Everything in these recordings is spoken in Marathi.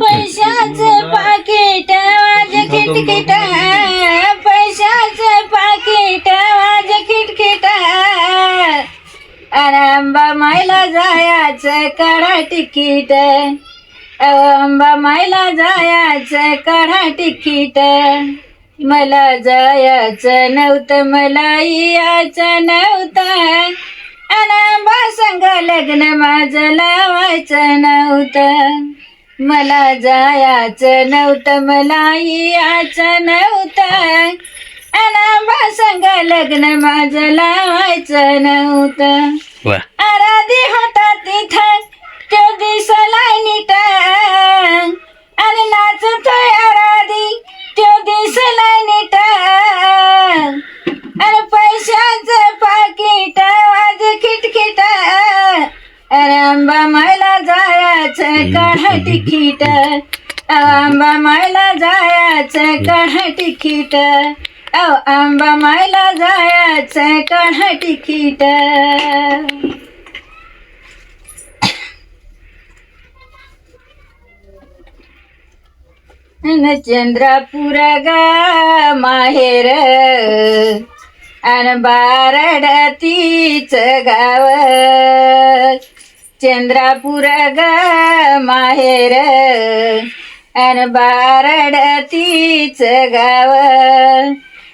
पैशाचं पाकिट वाज खिटखिट पैशाचं पाकिट वाज खिटखिट अंबा मायला जायाचं काढा तिकीट. अंबा मायला जायाचं काढा तिकीट. मला जायाचं नव्हतं मला यायचं नव्हतं. अनांबा संग लग्न माझं लावायचं नव्हतं. मला जायचं नव्हतं मला यायचं नव्हतं. अनांबा संग लग्न माझं लावायचं नव्हतं. वा. आराधी होता तिथं तो दिसलाय नीट. आणि नाचतोय आराधी तो दिसलाय तिकीट. आंबा मायला जायचं काढा तिकीट. अ आंबा मायला जायचं काढा तिकीट. न चंद्रपूर ग माहेर. अन बारडतीच गाव. चंद्रापूर ग माहेर. अन बारडतीच गाव.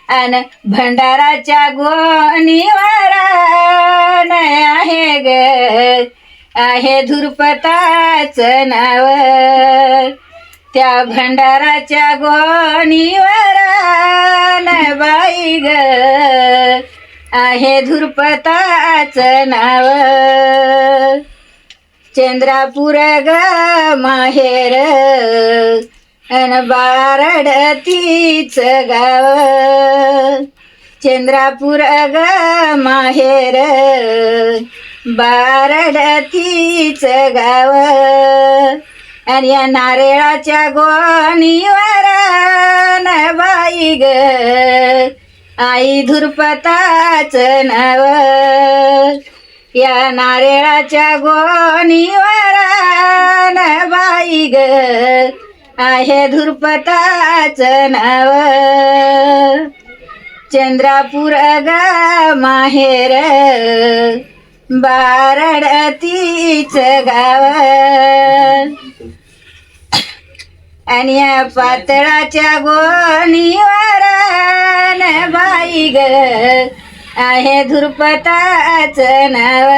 अन भंडाराच्या गोणीवर आहे ग. आहे धुरपताच नाव. त्या भंडाराच्या गोणीवर बाई ग. आहे धुरपताच नाव. चंद्रापूर ग माहेर अन बारडतीच गाव. चंद्रापूर ग माहेर बारडतीच गाव. आणि या नारळाच्या गोणीवर न बाई ग आई धुरपताच नाव. या नारळाच्या गोणीवर न बाई ग. आहे धुरपताच नाव. चंद्रापूर ग माहेर. बारडतीच गाव. आणि या पातळाच्या गोणीवर न बाई ग. आहे धुरपताच नाव.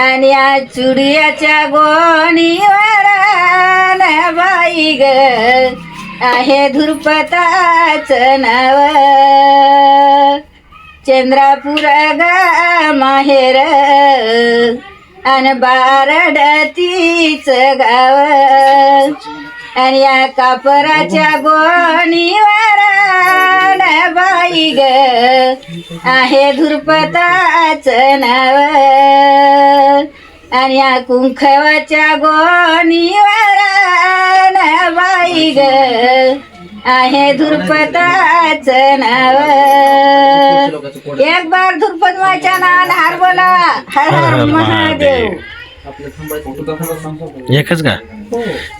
आणि या चुडियाच्या गोणीवर बाई ग. आहे धुरपताच नाव. चंद्रापूर ग माहेर. अन बारडतीच गाव. आणि या कापराच्या गोणीवर न बाई ग. आहे धुरपताच नाव. आणि या कुंखवाच्या गोणीवर न बाई ग. आहे धुरपताच नाव. एक बार धुरपत वाच्या नावानं हार बोला हर हर महादेव. एकच का?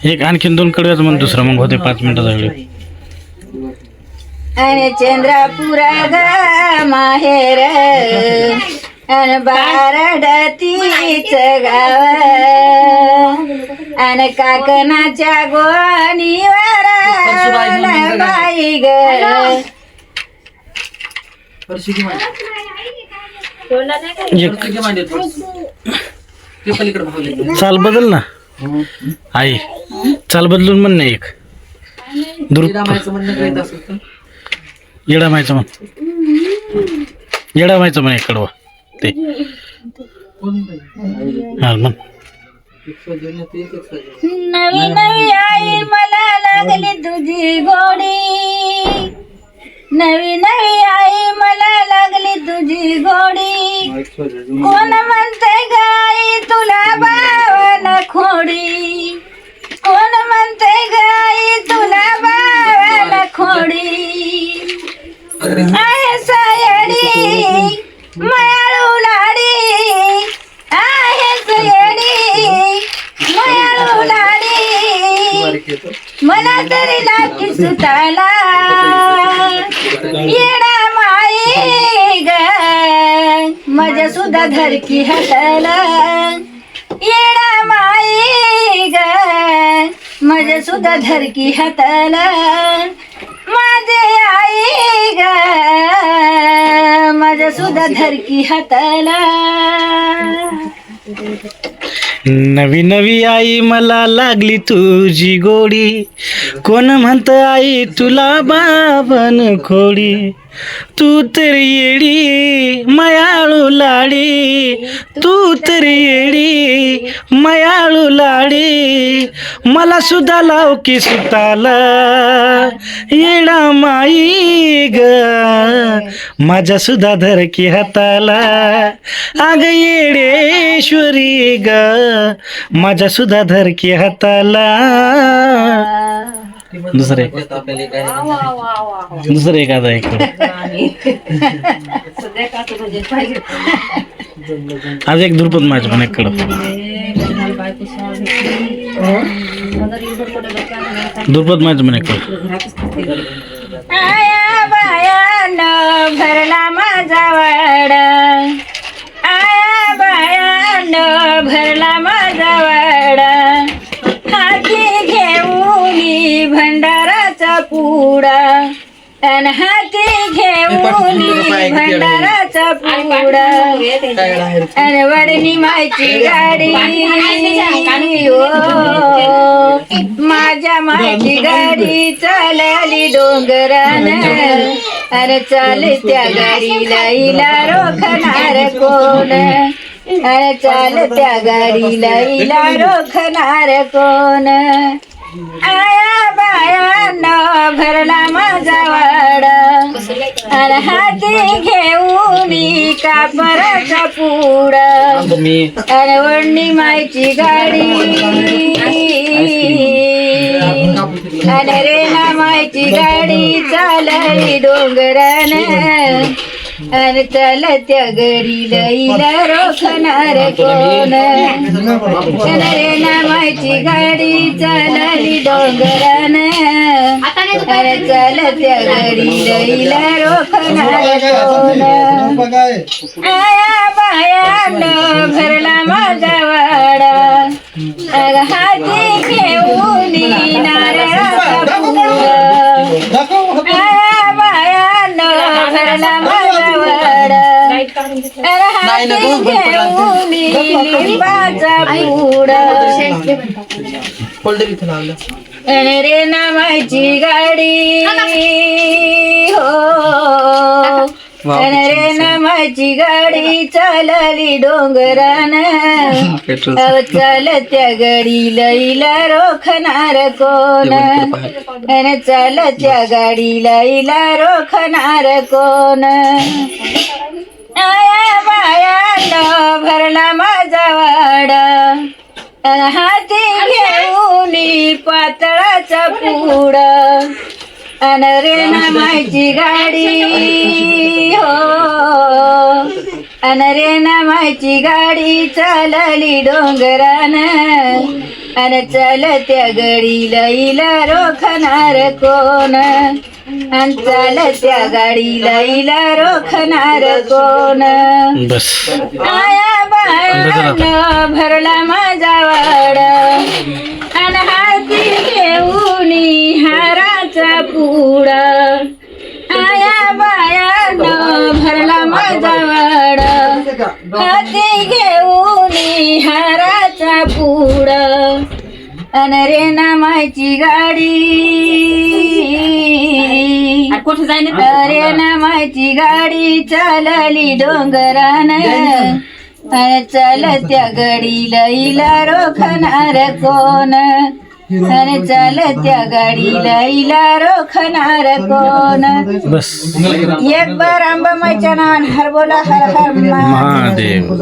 एक आणखीन दोन कडव्याच म्हण दुसरा मग होते पाच मिनिटाचा व्हिडिओ आणि चंद्रापूर ग माहेर अन बारडतीच गाव अन काकणाच्या गोणीवर बाई ग. एक. चाल बदल ना. आई चाल बदलून म्हण ना एक. येडा मायचं म्हण येडा मायचं म्हण. एक कडवा ते. हा म्हण. नवी नवी आई मला लागली तुझी गोडी. नवी नवी आई तुझी गोडी कोण म्हणते गाई तुला बावाला खोडी? कोण म्हणते गाई तुला बावाला खोडी? आहे सायडी मयाळू लाडी. आहे सयडी मयाळू लाडी. मला तरी लागी सुताला येडा सुधा सुद्धा धरकी हाताला येडा माई ग. माझ्या सुद्धा धरकी हाताला माझे आई ग. माझ्या सुद्धा धरकी हाताला नवी नवी आई मला लागली तुझी गोडी. कोण म्हणत आई तुला बाबन खोडी? तू तर येडी मयाळू लाडी. तू तर येडी मयाळू लाडी. मला सुद्धा लाव की सुताला. येडा माई ग. माझ्या सुद्धा धर की हाताला. अग येडेश्वरी ग. माझ्या सुद्धा धर की हाताला. दुसरं एक. दुसरं एखादा एक आज एक दुर्पद माझ्या पण एक दुर्पद माझ्या पण एक भरला माझा वाडा आया बायान भरला भंडाराचा पुडा अन हाती घेऊन भंडाराचा पुडा अन वडणी मायची गाडी ओ, माझ्या मायची गाडी चालली डोंगरान अरे चाल त्या गाडीला इला रोखणार कोण अरे चाल त्या गाडीला इला रोखणार कोण आया बायान भरला माझा वाडा हाती घेऊन कापराचा पुडा अरे वडणी मायची गाडी. ना मायची गाडी चालली डोंगरान. चल त्या गडीला इला रोखणार कोण रे ना मायची गाडी चालली डोंगरान अरे चल त्या गडीला इला रोखणार कोण आया बायान भरला माझा वाडा हाती घेऊन नारळाचा रे नामाची गाडी हो रे नामाची गाडी चालली डोंगरान. अव चाल त्या गाडीला इला रोखणार कोण? अरे चाल त्या गाडीला इला रोखणार कोण? बायान भरला माझा वाडा. हाती घेऊन पातळाचा पुडा. अनरेना रे गाडी. हो. अनरेना रे गाडी चालली डोंगरान. अन चल त्या गडीला इला रोखणार कोण? अन चाल त्या गाडीला इला रोखणार कोण? बस. आया बायान भरला माझा वाडा. अन हाती घेऊन हाराचा पुडा हाती घेऊन हाराचा पुडा. अन रे नामाची गाडी. कुठे जाईन अरे नामाची गाडी चालली डोंगरान. चल त्या गडीला इला रोखणार कोण? अरे चल त्या गाडीला इला रोखणार कोण? बस. एक बार आंबा मैच्या नान हर बोला हर हर महादेव.